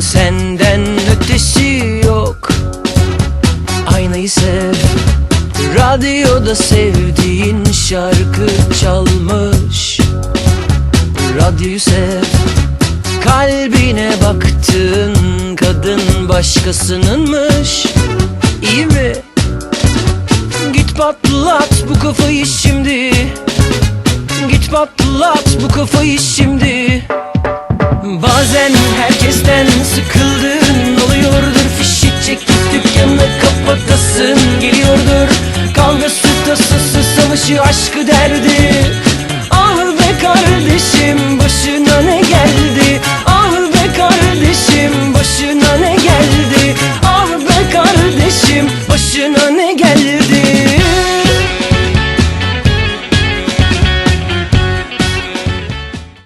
Senden ötesi yok. Aynayı sev. Radyoda sevdiğin şarkı çalmış. Radyoyu sev. Kalbine baktığın kadın başkasınınmış. İyi mi? Git patlat bu kafayı şimdi. Git patlat bu kafayı herkesten sıkıldın oluyordur Fişi çekip dükkanı kapatasın geliyordur. Kavgası tasası savaşı aşkı derdi